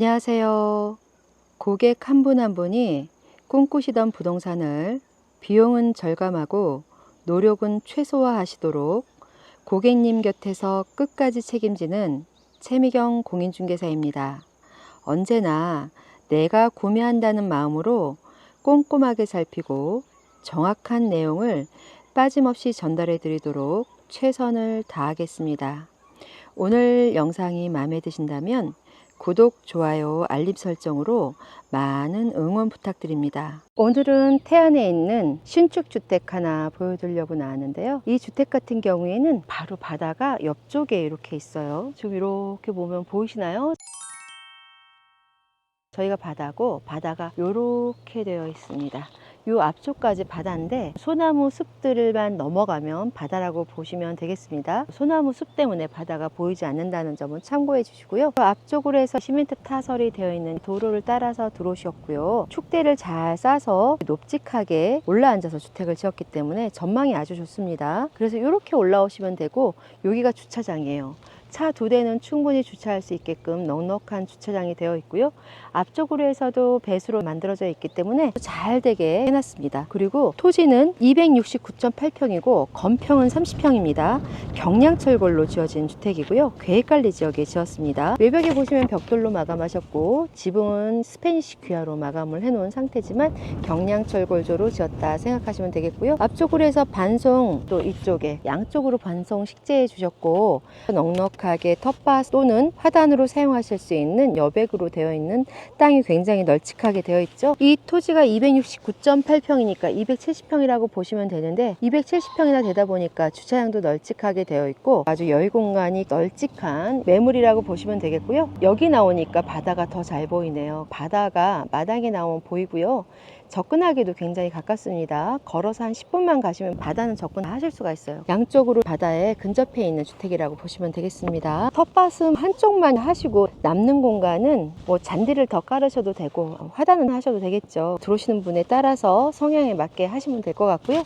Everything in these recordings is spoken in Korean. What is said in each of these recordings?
안녕하세요. 고객 한분한 분이 꿈꾸시던 부동산을 비용은 절감하고 노력은 최소화하시도록 고객님 곁에서 끝까지 책임지는 최미경 공인중개사입니다. 언제나 내가 구매한다는 마음으로 꼼꼼하게 살피고 정확한 내용을 빠짐없이 전달해 드리도록 최선을 다하겠습니다. 오늘 영상이 마음에 드신다면 구독, 좋아요, 알림 설정으로 많은 응원 부탁드립니다. 오늘은 태안에 있는 신축 주택 하나 보여드리려고 나왔는데요. 이 주택 같은 경우에는 바로 바다가 옆쪽에 이렇게 있어요. 지금 이렇게 보면 보이시나요? 저희가 바다고 바다가 이렇게 되어 있습니다. 요 앞쪽까지 바다인데 소나무 숲들만 넘어가면 바다라고 보시면 되겠습니다. 소나무 숲 때문에 바다가 보이지 않는다는 점은 참고해 주시고요. 그 앞쪽으로 해서 시멘트 타설이 되어 있는 도로를 따라서 들어오셨고요. 축대를 잘 싸서 높직하게 올라앉아서 주택을 지었기 때문에 전망이 아주 좋습니다. 그래서 이렇게 올라오시면 되고 여기가 주차장이에요. 차 두 대는 충분히 주차할 수 있게끔 넉넉한 주차장이 되어 있고요. 앞쪽으로 해서도 배수로 만들어져 있기 때문에 잘 되게 해놨습니다. 그리고 토지는 269.8평이고 건평은 30평입니다. 경량철골로 지어진 주택이고요. 계획관리 지역에 지었습니다. 외벽에 보시면 벽돌로 마감하셨고 지붕은 스페니쉬 귀화로 마감을 해놓은 상태지만 경량철골조로 지었다 생각하시면 되겠고요. 앞쪽으로 해서 반송 또 이쪽에 양쪽으로 반송 식재해 주셨고 넉넉 하게 텃밭 또는 화단으로 사용하실 수 있는 여백으로 되어 있는 땅이 굉장히 널찍하게 되어 있죠. 이 토지가 269.8평이니까 270평이라고 보시면 되는데 270평이나 되다 보니까 주차장도 널찍하게 되어 있고 아주 여유 공간이 널찍한 매물이라고 보시면 되겠고요. 여기 나오니까 바다가 더 잘 보이네요. 바다가 마당에 나오면 보이고요. 접근하기도 굉장히 가깝습니다. 걸어서 한 10분만 가시면 바다는 접근하실 수가 있어요. 양쪽으로 바다에 근접해 있는 주택이라고 보시면 되겠습니다. 텃밭은 한쪽만 하시고 남는 공간은 뭐 잔디를 더 깔으셔도 되고 화단은 하셔도 되겠죠. 들어오시는 분에 따라서 성향에 맞게 하시면 될 것 같고요.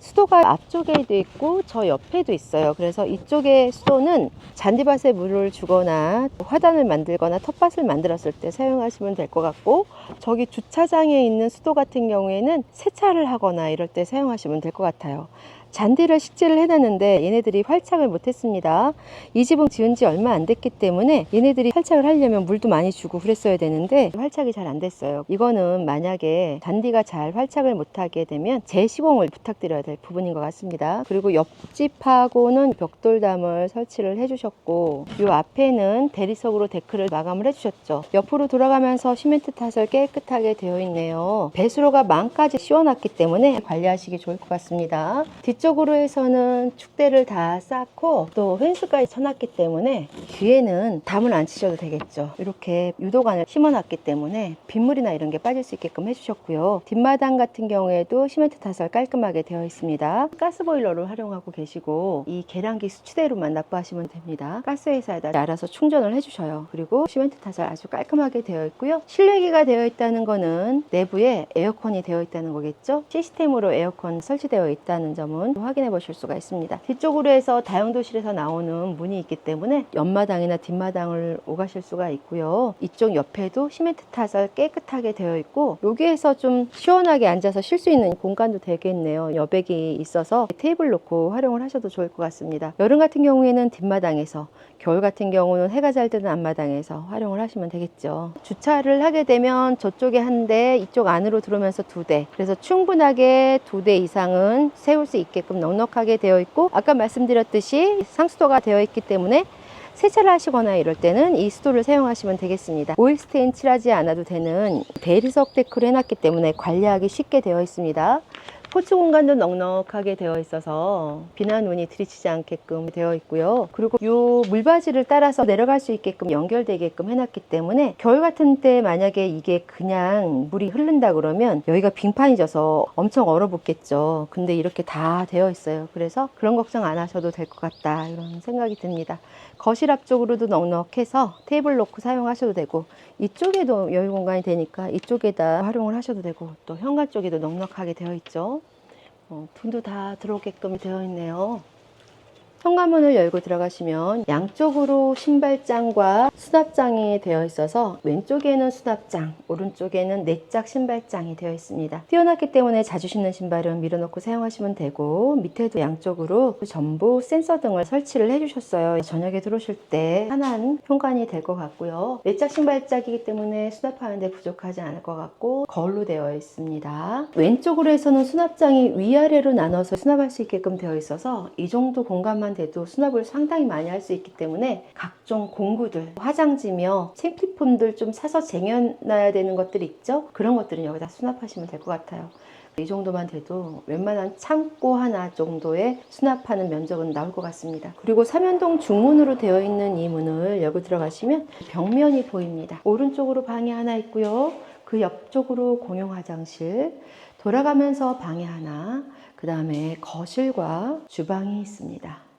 수도가 앞쪽에도 있고 저 옆에도 있어요. 그래서 이쪽에 수도는 잔디밭에 물을 주거나 화단을 만들거나 텃밭을 만들었을 때 사용하시면 될 것 같고 저기 주차장에 있는 수도 같은 경우에는 세차를 하거나 이럴 때 사용하시면 될 것 같아요. 잔디를 식재를 해놨는데 얘네들이 활착을 못했습니다. 이 집은 지은 지 얼마 안 됐기 때문에 얘네들이 활착을 하려면 물도 많이 주고 그랬어야 되는데 활착이 잘 안 됐어요. 이거는 만약에 잔디가 잘 활착을 못하게 되면 재시공을 부탁드려야 될 부분인 것 같습니다. 그리고 옆집하고는 벽돌담을 설치를 해주셨고 이 앞에는 대리석으로 데크를 마감을 해주셨죠. 옆으로 돌아가면서 시멘트 탓을 깨끗하게 되어 있네요. 배수로가 망까지 씌워놨기 때문에 관리하시기 좋을 것 같습니다. 뒤 쪽으로 해서는 축대를 다 쌓고 또 펜스까지 쳐놨기 때문에 뒤에는 담을 안 치셔도 되겠죠. 이렇게 유도관을 심어놨기 때문에 빗물이나 이런 게 빠질 수 있게끔 해주셨고요. 뒷마당 같은 경우에도 시멘트 타설 깔끔하게 되어 있습니다. 가스보일러를 활용하고 계시고 이 계량기 수치대로만 납부하시면 됩니다. 가스회사에다 알아서 충전을 해주셔요. 그리고 시멘트 타설 아주 깔끔하게 되어 있고요. 실내기가 되어 있다는 거는 내부에 에어컨이 되어 있다는 거겠죠. 시스템으로 에어컨 설치되어 있다는 점은 확인해 보실 수가 있습니다. 뒤쪽으로 해서 다용도실에서 나오는 문이 있기 때문에 옆마당이나 뒷마당을 오가실 수가 있고요. 이쪽 옆에도 시멘트 타설 깨끗하게 되어 있고 여기에서 좀 시원하게 앉아서 쉴 수 있는 공간도 되겠네요. 여백이 있어서 테이블 놓고 활용을 하셔도 좋을 것 같습니다. 여름 같은 경우에는 뒷마당에서 겨울 같은 경우는 해가 잘 뜨는 앞마당에서 활용을 하시면 되겠죠. 주차를 하게 되면 저쪽에 한 대, 이쪽 안으로 들어오면서 두 대. 그래서 충분하게 두 대 이상은 세울 수 있게 끔 넉넉하게 되어 있고 아까 말씀드렸듯이 상수도가 되어 있기 때문에 세차를 하시거나 이럴 때는 이 수도를 사용하시면 되겠습니다. 오일 스테인 칠하지 않아도 되는 대리석 데크를 해놨기 때문에 관리하기 쉽게 되어 있습니다. 포츠 공간도 넉넉하게 되어 있어서 비나 눈이 들이치지 않게끔 되어 있고요. 그리고 이 물바지를 따라서 내려갈 수 있게끔 연결되게끔 해놨기 때문에 겨울 같은 때 만약에 이게 그냥 물이 흐른다 그러면 여기가 빙판이 져서 엄청 얼어붙겠죠. 근데 이렇게 다 되어 있어요. 그래서 그런 걱정 안 하셔도 될 것 같다 이런 생각이 듭니다. 거실 앞쪽으로도 넉넉해서 테이블 놓고 사용하셔도 되고 이쪽에도 여유 공간이 되니까 이쪽에다 활용을 하셔도 되고 또 현관 쪽에도 넉넉하게 되어 있죠. 어, 분도 다 들어오게끔 되어 있네요. 현관문을 열고 들어가시면 양쪽으로 신발장과 수납장이 되어 있어서 왼쪽에는 수납장, 오른쪽에는 내짝 신발장이 되어 있습니다. 띄어놨기 때문에 자주 신는 신발은 밀어넣고 사용하시면 되고 밑에도 양쪽으로 전부 센서 등을 설치를 해주셨어요. 저녁에 들어오실 때 편한 현관이 될 것 같고요. 내짝 신발장이기 때문에 수납하는데 부족하지 않을 것 같고 거울로 되어 있습니다. 왼쪽으로 해서는 수납장이 위아래로 나눠서 수납할 수 있게끔 되어 있어서 이 정도 공간만 돼도 수납을 상당히 많이 할 수 있기 때문에 각종 공구들, 화장지며 생필품들 좀 사서 쟁여놔야 되는 것들 있죠? 그런 것들은 여기다 수납하시면 될 것 같아요. 이 정도만 돼도 웬만한 창고 하나 정도의 수납하는 면적은 나올 것 같습니다. 그리고 삼연동 중문으로 되어 있는 이 문을 열고 들어가시면 벽면이 보입니다. 오른쪽으로 방이 하나 있고요. 그 옆쪽으로 공용 화장실, 돌아가면서 방이 하나, 그 다음에 거실과 주방이 있습니다.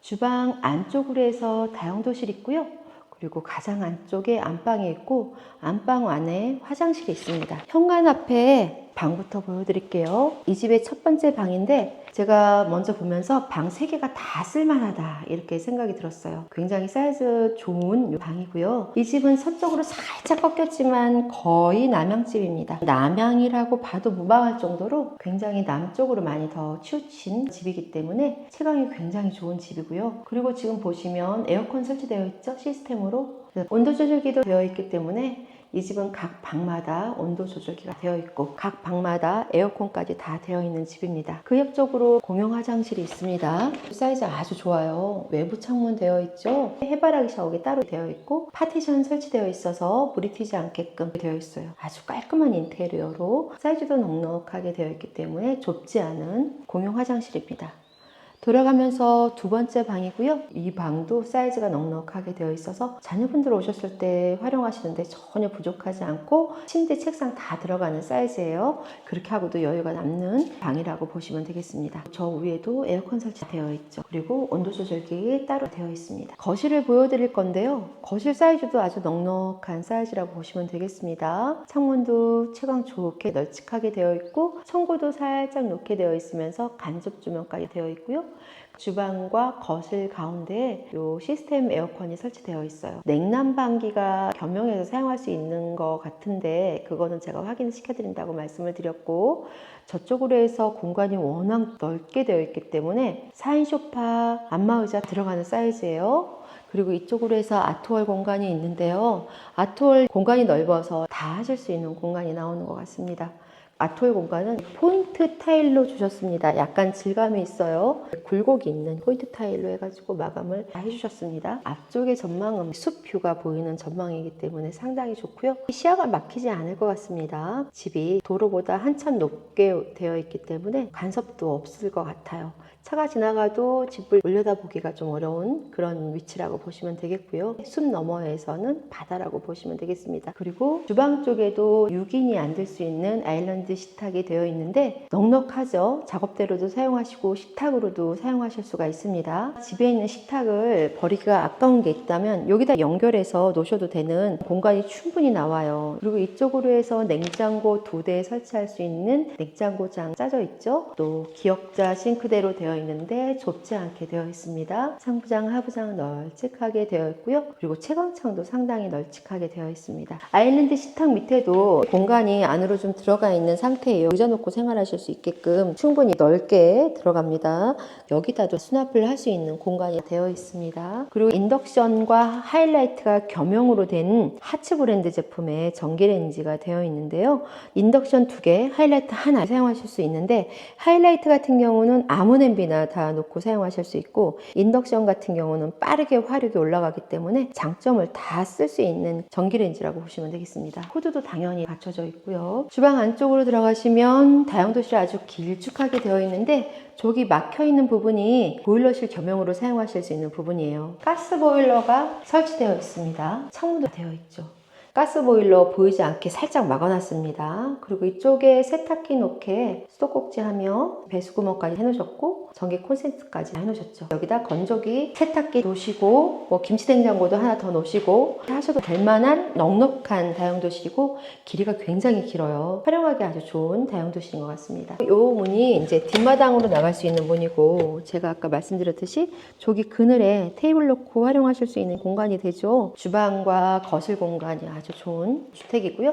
주방 안쪽으로 해서 다용도실 있고요. 그리고 가장 안쪽에 안방이 있고 안방 안에 화장실이 있습니다. 현관 앞에 방부터 보여드릴게요. 이 집의 첫 번째 방인데 제가 먼저 보면서 방 세개가 다 쓸만하다 이렇게 생각이 들었어요. 굉장히 사이즈 좋은 방이고요. 이 집은 서쪽으로 살짝 꺾였지만 거의 남향집입니다. 남향이라고 봐도 무방할 정도로 굉장히 남쪽으로 많이 더 치우친 집이기 때문에 채광이 굉장히 좋은 집이고요. 그리고 지금 보시면 에어컨 설치되어 있죠? 시스템으로. 온도 조절기도 되어 있기 때문에 이 집은 각 방마다 온도 조절기가 되어 있고 각 방마다 에어컨까지 다 되어 있는 집입니다. 그 옆쪽으로 공용 화장실이 있습니다. 사이즈 아주 좋아요. 외부 창문 되어 있죠. 해바라기 샤워기 따로 되어 있고 파티션 설치되어 있어서 물이 튀지 않게끔 되어 있어요. 아주 깔끔한 인테리어로 사이즈도 넉넉하게 되어 있기 때문에 좁지 않은 공용 화장실입니다. 돌아가면서 두 번째 방이고요. 이 방도 사이즈가 넉넉하게 되어 있어서 자녀분들 오셨을 때 활용하시는데 전혀 부족하지 않고 침대, 책상 다 들어가는 사이즈예요. 그렇게 하고도 여유가 남는 방이라고 보시면 되겠습니다. 저 위에도 에어컨 설치되어 있죠. 그리고 온도 조절기 따로 되어 있습니다. 거실을 보여드릴 건데요. 거실 사이즈도 아주 넉넉한 사이즈라고 보시면 되겠습니다. 창문도 채광 좋게 널찍하게 되어 있고 청고도 살짝 놓게 되어 있으면서 간접 조명까지 되어 있고요. 주방과 거실 가운데에 이 시스템 에어컨이 설치되어 있어요. 냉난방기가 겸용해서 사용할 수 있는 것 같은데 그거는 제가 확인을 시켜드린다고 말씀을 드렸고 저쪽으로 해서 공간이 워낙 넓게 되어 있기 때문에 4인 소파, 안마의자 들어가는 사이즈예요. 그리고 이쪽으로 해서 아트월 공간이 있는데요. 아트월 공간이 넓어서 다 하실 수 있는 공간이 나오는 것 같습니다. 아톨 공간은 포인트 타일로 주셨습니다. 약간 질감이 있어요. 굴곡이 있는 포인트 타일로 해가지고 마감을 다 해주셨습니다. 앞쪽의 전망은 숲 뷰가 보이는 전망이기 때문에 상당히 좋고요. 시야가 막히지 않을 것 같습니다. 집이 도로보다 한참 높게 되어 있기 때문에 간섭도 없을 것 같아요. 차가 지나가도 집을 올려다보기가 좀 어려운 그런 위치라고 보시면 되겠고요. 숲 너머에서는 바다라고 보시면 되겠습니다. 그리고 주방 쪽에도 6인이 앉을 수 있는 아일랜드 식탁이 되어 있는데 넉넉하죠. 작업대로도 사용하시고 식탁으로도 사용하실 수가 있습니다. 집에 있는 식탁을 버리기가 아까운 게 있다면 여기다 연결해서 놓으셔도 되는 공간이 충분히 나와요. 그리고 이쪽으로 해서 냉장고 두 대 설치할 수 있는 냉장고장 짜져 있죠. 또 기역자 싱크대로 되어 있는데 좁지 않게 되어 있습니다. 상부장, 하부장 널찍하게 되어 있고요. 그리고 채광창도 상당히 널찍하게 되어 있습니다. 아일랜드 식탁 밑에도 공간이 안으로 좀 들어가 있는 상태예요. 의자 놓고 생활하실 수 있게끔 충분히 넓게 들어갑니다. 여기다도 수납을 할 수 있는 공간이 되어 있습니다. 그리고 인덕션과 하이라이트가 겸용으로 된 하츠 브랜드 제품의 전기레인지가 되어 있는데요. 인덕션 두 개, 하이라이트 하나 사용하실 수 있는데 하이라이트 같은 경우는 아무 냄비 나 다 놓고 사용하실 수 있고 인덕션 같은 경우는 빠르게 화력이 올라가기 때문에 장점을 다 쓸 수 있는 전기레인지라고 보시면 되겠습니다. 코드도 당연히 갖춰져 있고요. 주방 안쪽으로 들어가시면 다용도실이 아주 길쭉하게 되어 있는데 저기 막혀 있는 부분이 보일러실 겸용으로 사용하실 수 있는 부분이에요. 가스 보일러가 설치되어 있습니다. 창문도 되어 있죠. 가스 보일러 보이지 않게 살짝 막아놨습니다. 그리고 이쪽에 세탁기 놓게 수도꼭지 하며 배수구멍까지 해놓으셨고 전기 콘센트까지 해놓으셨죠. 여기다 건조기, 세탁기 놓으시고 뭐 김치냉장고도 하나 더 놓으시고 하셔도 될 만한 넉넉한 다용도실이고 길이가 굉장히 길어요. 활용하기 아주 좋은 다용도실인 것 같습니다. 이 문이 이제 뒷마당으로 나갈 수 있는 문이고 제가 아까 말씀드렸듯이 저기 그늘에 테이블 놓고 활용하실 수 있는 공간이 되죠. 주방과 거실 공간이 아주 좋은 주택이고요.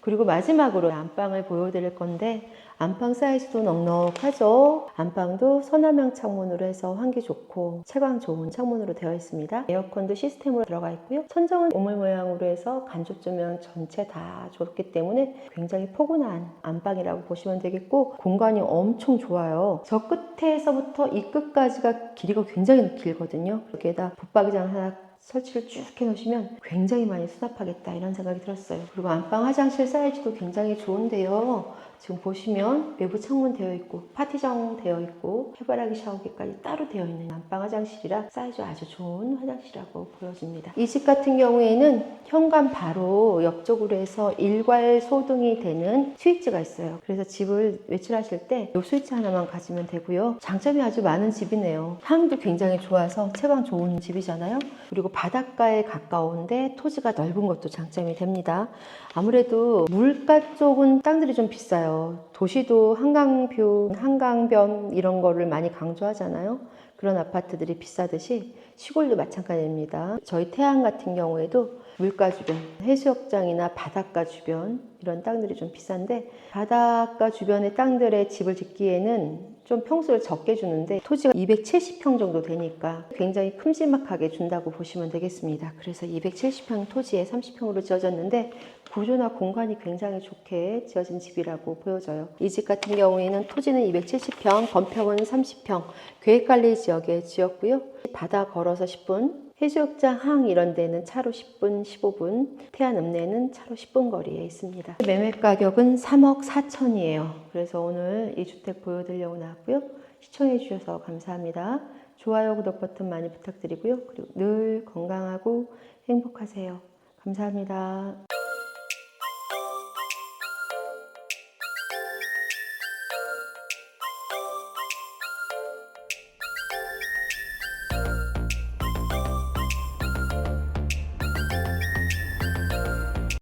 그리고 마지막으로 안방을 보여드릴 건데 안방 사이즈도 넉넉하죠. 안방도 서남향 창문으로 해서 환기 좋고 채광 좋은 창문으로 되어 있습니다. 에어컨도 시스템으로 들어가 있고요. 천정은 오물 모양으로 해서 간접 조명 전체 다 좋기 때문에 굉장히 포근한 안방이라고 보시면 되겠고 공간이 엄청 좋아요. 저 끝에서부터 이 끝까지가 길이가 굉장히 길거든요. 여기에다 붙박이장 하나 설치를 쭉 해놓으시면 굉장히 많이 수납하겠다 이런 생각이 들었어요. 그리고 안방 화장실 사이즈도 굉장히 좋은데요. 지금 보시면 외부 창문 되어 있고 파티정 되어 있고 해바라기 샤워기까지 따로 되어 있는 안방 화장실이라 사이즈 아주 좋은 화장실이라고 보여집니다. 이 집 같은 경우에는 현관 바로 옆쪽으로 해서 일괄 소등이 되는 스위치가 있어요. 그래서 집을 외출하실 때 이 스위치 하나만 가지면 되고요. 장점이 아주 많은 집이네요. 향도 굉장히 좋아서 채광 좋은 집이잖아요. 그리고 바닷가에 가까운데 토지가 넓은 것도 장점이 됩니다. 아무래도 물가 쪽은 땅들이 좀 비싸요. 도시도 한강뷰, 한강변 이런 거를 많이 강조하잖아요. 그런 아파트들이 비싸듯이 시골도 마찬가지입니다. 저희 태안 같은 경우에도 물가 주변, 해수욕장이나 바닷가 주변 이런 땅들이 좀 비싼데 바닷가 주변의 땅들에 집을 짓기에는 좀 평수를 적게 주는데 토지가 270평 정도 되니까 굉장히 큼지막하게 준다고 보시면 되겠습니다. 그래서 270평 토지에 30평으로 지어졌는데 구조나 공간이 굉장히 좋게 지어진 집이라고 보여져요. 이 집 같은 경우에는 토지는 270평, 건평은 30평, 계획관리 지역에 지었고요. 바다 걸어서 10분, 해수욕장 항 이런 데는 차로 10분, 15분, 태안 읍내는 차로 10분 거리에 있습니다. 매매 가격은 3억 4천이에요. 그래서 오늘 이 주택 보여드리려고 나왔고요. 시청해 주셔서 감사합니다. 좋아요, 구독 버튼 많이 부탁드리고요. 그리고 늘 건강하고 행복하세요. 감사합니다.